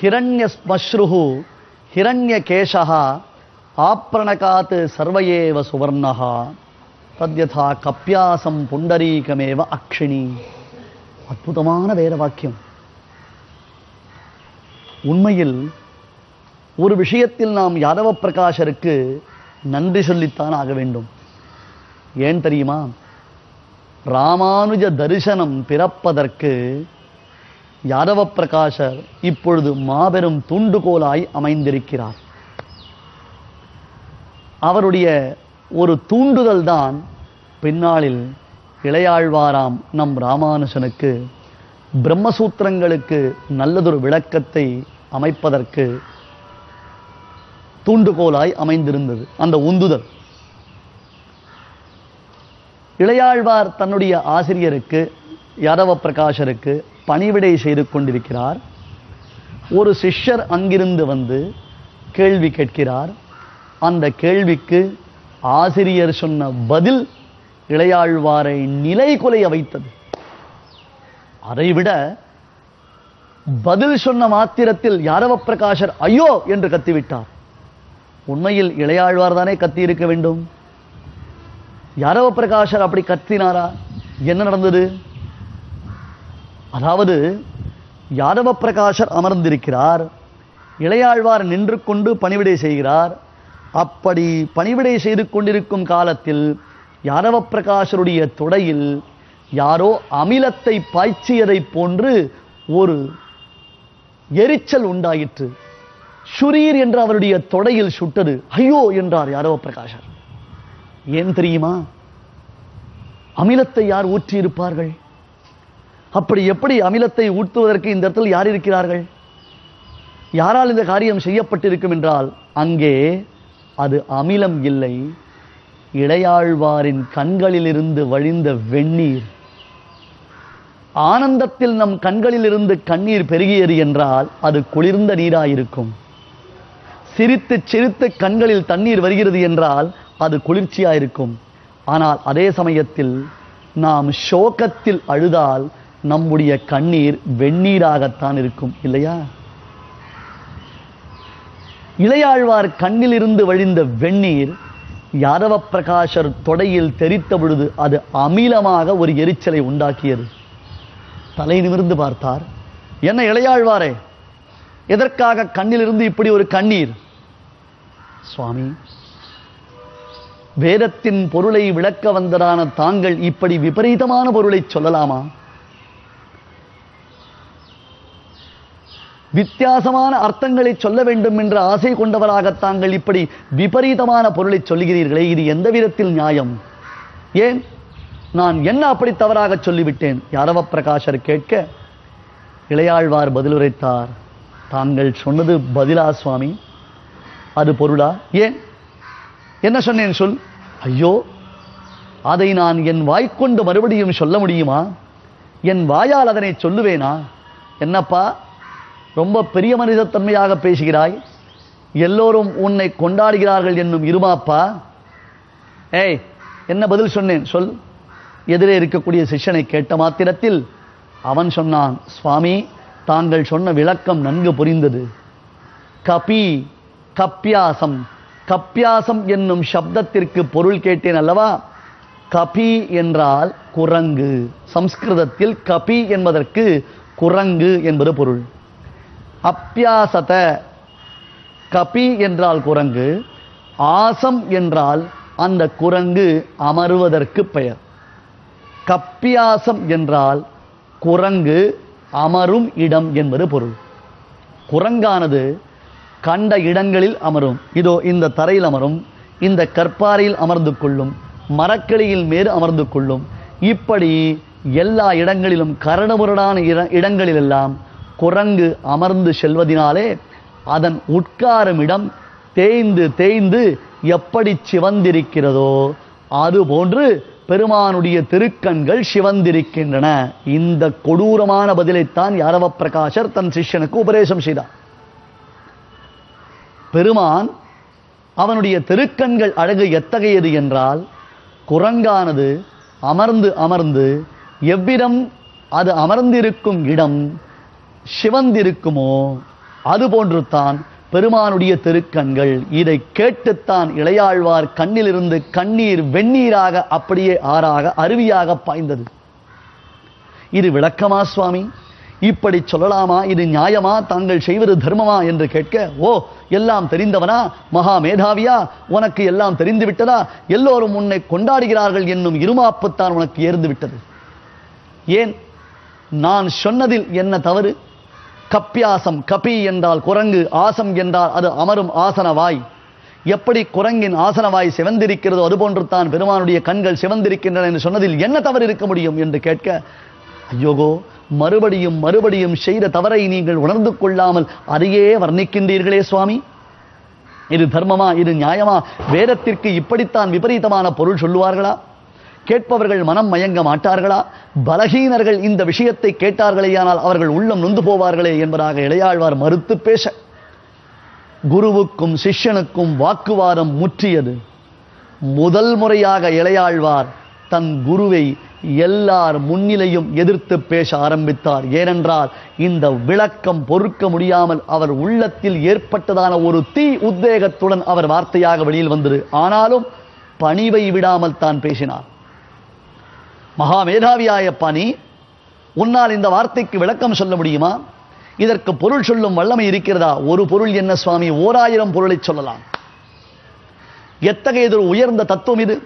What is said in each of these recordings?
ஹிரண்யஸ்மஸ்ருஹு ஹிரண்யகேஷா ஆப்ரணகாத் சர்வயேவ சுவர்ணகா தத்யதா கப்பியாசம் புண்டரீகமேவ அக்ஷிணி. அற்புதமான வேத வாக்கியம். உண்மையில் ஒரு விஷயத்தில் நாம் யாதவ பிரகாஷருக்கு நன்றி சொல்லித்தான் ஆக வேண்டும். ஏன் தெரியுமா? ராமானுஜ தரிசனம் பிறப்பதற்கு யாதவ பிரகாஷர் இப்பொழுது மாபெரும் தூண்டுகோலாய் அமைந்திருக்கிறார். அவருடைய ஒரு தூண்டுதல் தான் பின்னாளில் இளையாழ்வாராம் நம் ராமானுஜனுக்கு பிரம்மசூத்திரங்களுக்கு நல்லதொரு விளக்கத்தை அமைப்பதற்கு தூண்டுகோலாய் அமைந்திருந்தது. அந்த உந்துதல். இளையாழ்வார் தன்னுடைய ஆசிரியருக்கு யாதவ பிரகாஷருக்கு பணிவிடை செய்து கொண்டிருக்கிறார். ஒரு சிஷ்யர் அங்கிருந்து வந்து கேள்வி கேட்கிறார். அந்த கேள்விக்கு ஆசிரியர் சொன்ன பதில் இளையாழ்வாரை நிலை குலைய வைத்தது. அதைவிட பதில் சொன்ன மாத்திரத்தில் யாரவ பிரகாஷர் ஐயோ என்று கத்திவிட்டார். உண்மையில் இளையாழ்வார் தானே கத்தி இருக்க வேண்டும்? யாரவ பிரகாஷர் அப்படி கத்தினாரா? என்ன நடந்தது? அதாவது யாதவ பிரகாஷர் அமர்ந்திருக்கிறார் இளையாழ்வார் நின்று கொண்டு பணிவிடை செய்கிறார். அப்படி பணிவிடை செய்து கொண்டிருக்கும் காலத்தில் யாதவ பிரகாஷருடைய தொடையில் யாரோ அமிலத்தை பாய்ச்சியதைப் போன்று ஒரு எரிச்சல் உண்டாயிற்று. சுரீர் என்று அவருடைய தொடையில் சுட்டது. ஐயோ என்றார் யாதவ பிரகாஷர் ஏன் தெரியுமா? அமிலத்தை யார் ஊற்றியிருப்பார்கள்? அப்படி எப்படி அமிலத்தை ஊற்றுவதற்கு இந்த இடத்தில் யார் இருக்கிறார்கள்? யாரால் இந்த காரியம் செய்யப்பட்டிருக்கும் என்றால் அங்கே அது அமிலம் இல்லை. இடையாழ்வாரின் கண்களிலிருந்து வழிந்த வெந்நீர். ஆனந்தத்தில் நம் கண்களிலிருந்து கண்ணீர் பெருகியது என்றால் அது குளிர்ந்த நீராயிருக்கும். சிரித்து சிரித்து கண்களில் தண்ணீர் வருகிறது என்றால் அது குளிர்ச்சியாயிருக்கும். ஆனால் அதே சமயத்தில் நாம் சோகத்தில் அழுதால் நம்முடைய கண்ணீர் வெந்நீராகத்தான் இருக்கும் இல்லையா? இளையாழ்வார் கண்ணிலிருந்து வழிந்த வெந்நீர் யாதவ பிரகாஷர் தொடையில் தெரித்த பொழுது அது அமிலமாக ஒரு எரிச்சலை உண்டாக்கியது. தலை நிமிர்ந்து பார்த்தார் என்ன இளையாழ்வாரே எதற்காக கண்ணிலிருந்து இப்படி ஒரு கண்ணீர்? சுவாமி வேதத்தின் பொருளை விளக்க வந்ததான தாங்கள் இப்படி விபரீதமான பொருளை சொல்லலாமா? வித்தியாசமான அர்த்தங்களை சொல்ல வேண்டும் என்ற ஆசை கொண்டவராக தாங்கள் இப்படி விபரீதமான பொருளை சொல்லுகிறீர்களே இது எந்த விதத்தில் நியாயம்? ஏன்? நான் என்ன அப்படி தவறாக சொல்லிவிட்டேன்? யாரவ பிரகாஷர் கேட்க இளையாழ்வார் பதிலுரைத்தார். தாங்கள் சொன்னது பதிலா சுவாமி? அது பொருளா? ஏன்? என்ன சொன்னேன் சொல்? ஐயோ அதை நான் என் வாய்க்கொண்டு மறுபடியும் சொல்ல முடியுமா? என் வாயால் அதனை சொல்லுவேனா? என்னப்பா? ரொம்ப பெரிய மனிதத்தன்மையாக பேசுகிறாய். எல்லோரும் உன்னை கொண்டாடுகிறார்கள் என்னும் இருமாப்பா. ஏய் என்ன பதில் சொன்னேன்? சொல். எதிரே இருக்கக்கூடிய சிஷ்யனை கேட்ட மாத்திரத்தில் அவன் சொன்னான் சுவாமி தாங்கள் சொன்ன விளக்கம் நன்கு புரிந்தது. கபி கப்பியாசம் கப்பியாசம் என்னும் சப்தத்திற்கு பொருள் கேட்டேன் அல்லவா? கபி என்றால் குரங்கு. சம்ஸ்கிருதத்தில் கபி என்பதற்கு குரங்கு என்பது பொருள். அப்பியாசத கபி என்றால் குரங்கு ஆசம் என்றால் அந்த குரங்கு அமருவதற்கு பெயர். கப்பியாசம் என்றால் குரங்கு அமரும் இடம் என்பது பொருள். குரங்கானது கண்ட இடங்களில் அமரும். இதோ இந்த தரையில் அமரும் இந்த கற்பாறையில் அமர்ந்து கொள்ளும் மரக்கிளையில் மேறு அமர்ந்து கொள்ளும். இப்படி எல்லா இடங்களிலும் கரடுமுரடான இட- இடங்களிலெல்லாம் குரங்கு அமர்ந்து செல்வதினாலே அதன் உட்காரும் இடம் தேய்ந்து தேய்ந்து எப்படி சிவந்திருக்கிறதோ அதுபோன்று பெருமானுடைய திருக்கண்கள் சிவந்திருக்கின்றன. இந்த கொடூரமான பதிலைத்தான் யாரவ பிரகாஷர் தன் சிஷ்யனுக்கு உபதேசம் செய்தார். பெருமான் அவனுடைய திருக்கண்கள் அழகு எத்தகையது என்றால் குரங்கானது அமர்ந்து அமர்ந்து எவ்விடம் அது அமர்ந்திருக்கும் இடம் சிவந்திருக்குமோ அதுபோன்று தான் பெருமானுடைய திருக்கண்கள் இதை கேட்டுத்தான் இளையாழ்வார் கண்ணிலிருந்து கண்ணீர் வெந்நீராக அப்படியே ஆறாக அருவியாக பாய்ந்தது. இது விளக்கமா சுவாமி? இப்படி சொல்லலாமா? இது நியாயமா? தாங்கள் செய்வது தர்மமா? என்று கேட்க ஓ எல்லாம் தெரிந்தவனா? மகா மேதாவியா? உனக்கு எல்லாம் தெரிந்து விட்டதா? எல்லோரும் உன்னை கொண்டாடுகிறார்கள் என்னும் இருமாப்புத்தான் உனக்கு ஏர்ந்து விட்டது. ஏன்? நான் சொன்னதில் என்ன தவறு? கப்பியாசம் கபி என்றால் குரங்கு ஆசம் என்றால் அது அமரும் ஆசனவாய். எப்படி குரங்கின் ஆசனவாய் சிவந்திருக்கிறதோ அதுபோன்று தான் பெருமானுடைய கண்கள் சிவந்திருக்கின்றன என்று சொன்னதில் என்ன தவறு இருக்க முடியும் என்று கேட்க ஐயோகோ மறுபடியும் மறுபடியும் செய்த தவறை நீங்கள் உணர்ந்து கொள்ளாமல் அதையே வர்ணிக்கின்றீர்களே சுவாமி. இது தர்மமா இது நியாயமா? வேதத்திற்கு இப்படித்தான் விபரீதமான பொருள் சொல்லுவார்களா? கேட்பவர்கள் மனம் மயங்க மாட்டார்களா? பலகீனர்கள் இந்த விஷயத்தை கேட்டார்களேயானால் அவர்கள் உள்ளம் நொந்து போவார்களே என்பதாக இளையாழ்வார் மறுத்து பேச குருவுக்கும் சிஷ்யனுக்கும் வாக்குவாதம் முற்றியது. முதல் முறையாக இளையாழ்வார் தன் குருவை எல்லார் முன்னிலையும் எதிர்த்து பேச ஆரம்பித்தார். ஏனென்றால் இந்த விளக்கம் பொறுக்க முடியாமல் அவர் உள்ளத்தில் ஏற்பட்டதான ஒரு தீ உத்வேகத்துடன் அவர் வார்த்தையாக வெளியில் வந்தது. ஆனாலும் பணிவை விடாமல் தான் பேசினார். மகா மேதாவியாய பணி உன்னால் இந்த வார்த்தைக்கு விளக்கம் சொல்ல முடியுமா? இதற்கு பொருள் சொல்லும் வல்லமை இருக்கிறதா? ஒரு பொருள் என்ன சுவாமி? ஓராயிரம் பொருளை சொல்லலாம். எத்தகையதொரு உயர்ந்த தத்துவம் இது?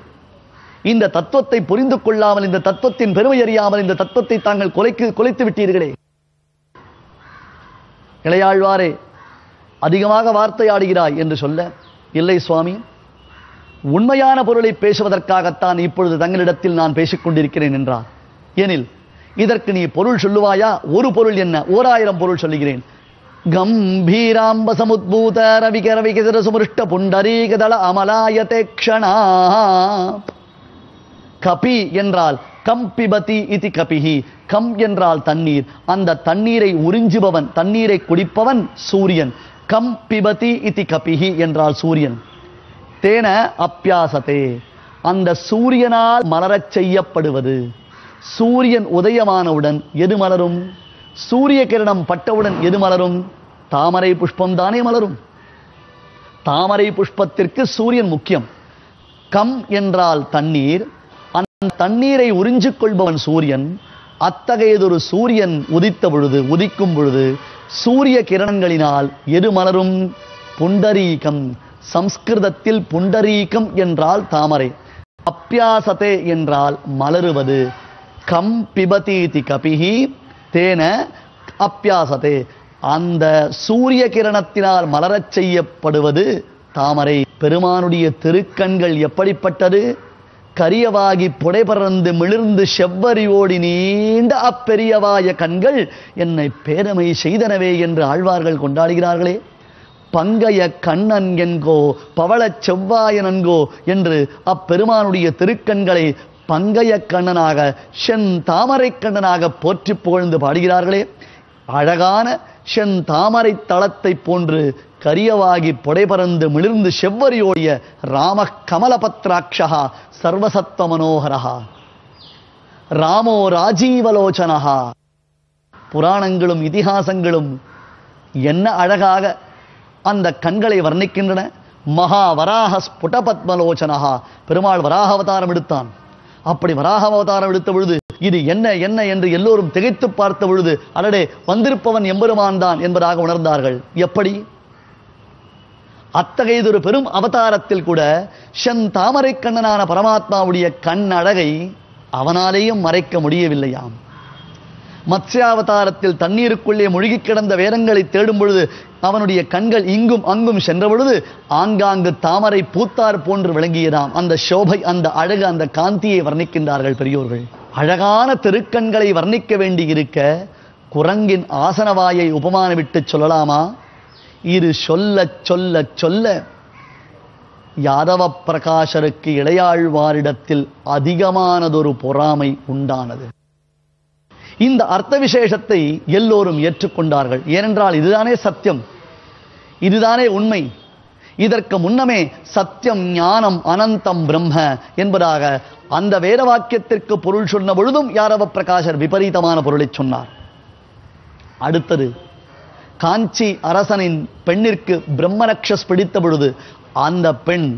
இந்த தத்துவத்தை புரிந்து கொள்ளாமல் இந்த தத்துவத்தின் பெருமை அறியாமல் இந்த தத்துவத்தை தாங்கள் கொலைக்கு கொலைத்து விட்டீர்களே. இளையாழ்வாரே அதிகமாக வார்த்தையாடுகிறாய் என்று சொல்ல இல்லை சுவாமி. உண்மையான பொருளை பேசுவதற்காகத்தான் இப்பொழுது தங்களிடத்தில் நான் பேசிக் கொண்டிருக்கிறேன் என்றார். எனில் இதற்கு நீ பொருள் சொல்லுவாயா? ஒரு பொருள் என்ன? ஓராயிரம் பொருள் சொல்லுகிறேன். கம்பீராம்ப சமுத்பூத ரவிகர விகசர சுமிருஷ்ட புண்டரீகதள அமலாயதே க்ஷணா கபி என்றால் கம்பிபதி இது கபிஹி. கம் என்றால் தண்ணீர். அந்த தண்ணீரை உறிஞ்சுபவன் தண்ணீரை குடிப்பவன் சூரியன். கம்பிபதி இது இதி கபிஹி என்றால் சூரியன். தேன அப்பியாசத்தே அந்த சூரியனால் மலரச் செய்யப்படுவது. சூரியன் உதயமானவுடன் எது மலரும்? சூரிய கிரணம் பட்டவுடன் எது மலரும்? தாமரை புஷ்பம் தானே மலரும். தாமரை புஷ்பத்திற்கு சூரியன் முக்கியம். கம் என்றால் தண்ணீர். அந்த தண்ணீரை உறிஞ்சிக் கொள்பவன் சூரியன். அத்தகையதொரு சூரியன் உதித்த பொழுது உதிக்கும் பொழுது சூரிய கிரணங்களினால் எது மலரும்? புண்டரீகம். சம்ஸ்கிருதத்தில் புண்டரீகம் என்றால் தாமரை அப்பியாசத்தே என்றால் மலருவது. கம் பிபதீதி கபிஹி தேன அப்பியாசதே அந்த சூரிய கிரணத்தினால் மலரச் செய்யப்படுவது தாமரை. பெருமானுடைய திருக்கண்கள் எப்படிப்பட்டது? கரியவாகி புடைபறந்து மிளிர்ந்து செவ்வரி ஓடி நீண்ட அப்பெரியவாய கண்கள் என்னை பேரமை செய்தனவே என்று ஆழ்வார்கள் கொண்டாடுகிறார்களே. பங்கைய கண்ணன் என்கோ பவளச் செவ்வாயனன்கோ என்று அப்பெருமானுடைய திருக்கண்களை பங்கைய கண்ணனாக சென் தாமரை கண்ணனாக போற்றி புகழ்ந்து பாடுகிறார்களே. அழகான சென் தாமரை தளத்தை போன்று கரியவாகி புடைபறந்து மிளிர்ந்து செவ்வரியோடிய ராம கமலபத்ராட்சகா சர்வசத்த மனோகரா ராமோ ராஜீவலோச்சனஹா. புராணங்களும் இதிகாசங்களும் என்ன அழகாக அந்த கண்களை வர்ணிக்கின்றன. மகா வராக ஸ்புட பெருமாள் வராக அவதாரம் எடுத்தான். அப்படி வராக அவதாரம் எடுத்த பொழுது இது என்ன என்ன என்று எல்லோரும் திகைத்து பார்த்த பொழுது அடடே வந்திருப்பவன் எம்பெருமான் தான் என்பதாக உணர்ந்தார்கள். எப்படி? அத்தகையதொரு பெரும் அவதாரத்தில் கூட சென் தாமரை கண்ணனான பரமாத்மாவுடைய கண் அழகை அவனாலேயும் மறைக்க முடியவில்லையாம். மத்ஸ்யாவதாரத்தில் தண்ணீருக்குள்ளே முழுகி கிடந்த வேதங்களை தேடும் பொழுது அவனுடைய கண்கள் இங்கும் அங்கும் சென்ற பொழுது ஆங்காங்கு தாமரை பூத்தார் போன்று விளங்கியதாம். அந்த சோபை அந்த அழகு அந்த காந்தியை வர்ணிக்கின்றார்கள் பெரியோர்கள். அழகான திருக்கண்களை வர்ணிக்க வேண்டி இருக்க குரங்கின் ஆசனவாயை உபமானமிட்டு சொல்லலாமா? இது சொல்ல சொல்ல சொல்ல யாதவ பிரகாசருக்கு இளையாழ்வாரிடத்தில் அதிகமானதொரு பொறாமை உண்டானது. இந்த அர்த்த விசேஷத்தை எல்லோரும் ஏற்றுக்கொண்டார்கள். ஏனென்றால் இதுதானே சத்தியம். இதுதானே உண்மை. இதற்கு முன்னமே சத்தியம் ஞானம் அனந்தம் பிரம்ம என்பதாக அந்த வேத வாக்கியத்திற்கு பொருள் சொன்ன பொழுதும் யாரவ பிரகாசர் விபரீதமான பொருளை சொன்னார். அடுத்தது காஞ்சி அரசனின் பெண்ணிற்கு பிரம்மரக்ஷஸ் பிடித்த பொழுது அந்த பெண்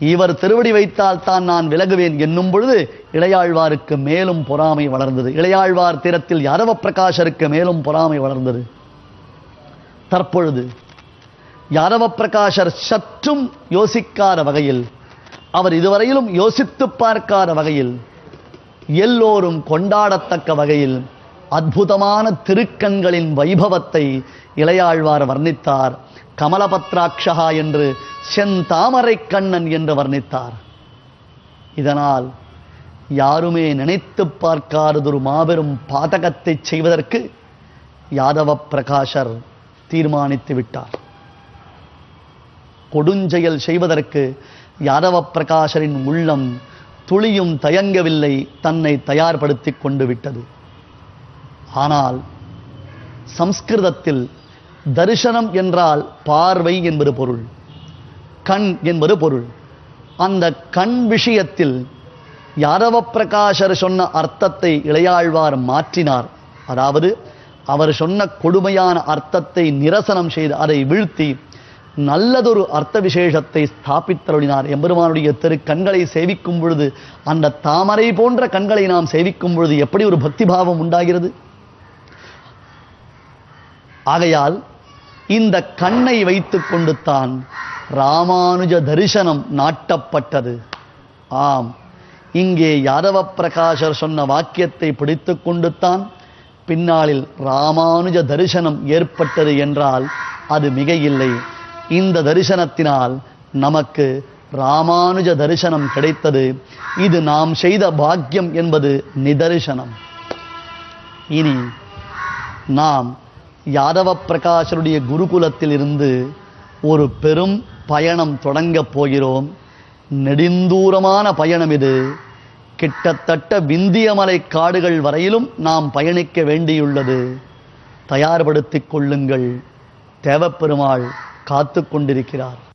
இவர் திருவடி வைத்தால் தான் நான் விலகுவேன் என்னும் பொழுது இளையாழ்வாருக்கு மேலும் பொறாமை வளர்ந்தது. இளையாழ்வார் தீரத்தில் யாரவ பிரகாஷருக்கு மேலும் பொறாமை வளர்ந்தது. தற்பொழுது யாரவ பிரகாஷர் சற்றும் யோசிக்காத வகையில் அவர் இதுவரையிலும் யோசித்து பார்க்காத வகையில் எல்லோரும் கொண்டாடத்தக்க வகையில் அற்புதமான திருக்கண்களின் வைபவத்தை இளையாழ்வார் வர்ணித்தார். கமலபத்ராட்சகா என்று செந்தாமரை கண்ணன் என்று வர்ணித்தார். இதனால் யாருமே நினைத்து பார்க்காததொரு மாபெரும் பாதகத்தை செய்வதற்கு யாதவ பிரகாஷர் தீர்மானித்து விட்டார். கொடுஞ்செயல் செய்வதற்கு யாதவ பிரகாஷரின் உள்ளம் துளியும் தயங்கவில்லை தன்னை தயார்படுத்தி கொண்டு விட்டது. ஆனால் சம்ஸ்கிருதத்தில் தரிசனம் என்றால் பார்வை என்பது பொருள் கண் என்பது பொருள். அந்த கண் விஷயத்தில் யாதவ பிரகாஷர் சொன்ன அர்த்தத்தை இளையாழ்வார் மாற்றினார். அதாவது அவர் சொன்ன கொடுமையான அர்த்தத்தை நிரசனம் செய்து அதை வீழ்த்தி நல்லதொரு அர்த்த விசேஷத்தை ஸ்தாபித்தருளினார். எம்பெருமானுடைய திரு கண்களை சேவிக்கும் பொழுது அந்த தாமரை போன்ற கண்களை நாம் சேவிக்கும் பொழுது எப்படி ஒரு பக்தி பாவம் உண்டாகிறது? ஆகையால் இந்த கண்ணை வைத்துக்கொண்டு தான் ராமானுஜ தரிசனம் நாட்டப்பட்டது. ஆம் இங்கே யாதவ பிரகாஷர் சொன்ன வாக்கியத்தை பிடித்து கொண்டுத்தான் பின்னாளில் ராமானுஜ தரிசனம் ஏற்பட்டது என்றால் அது மிக இல்லை இந்த தரிசனத்தினால் நமக்கு ராமானுஜ தரிசனம் கிடைத்தது. இது நாம் செய்த பாக்கியம் என்பது நிதரிசனம். இனி நாம் யாதவ பிரகாஷருடைய குருகுலத்தில் இருந்து ஒரு பெரும் பயணம் தொடங்கப் போகிறோம். நெடுந்தூரமான பயணம் இது. கிட்டத்தட்ட விந்தியமலை காடுகள் வரையிலும் நாம் பயணிக்க வேண்டியுள்ளது. தயார்படுத்திக் கொள்ளுங்கள். தேவப்பெருமாள் காத்து கொண்டிருக்கிறார்.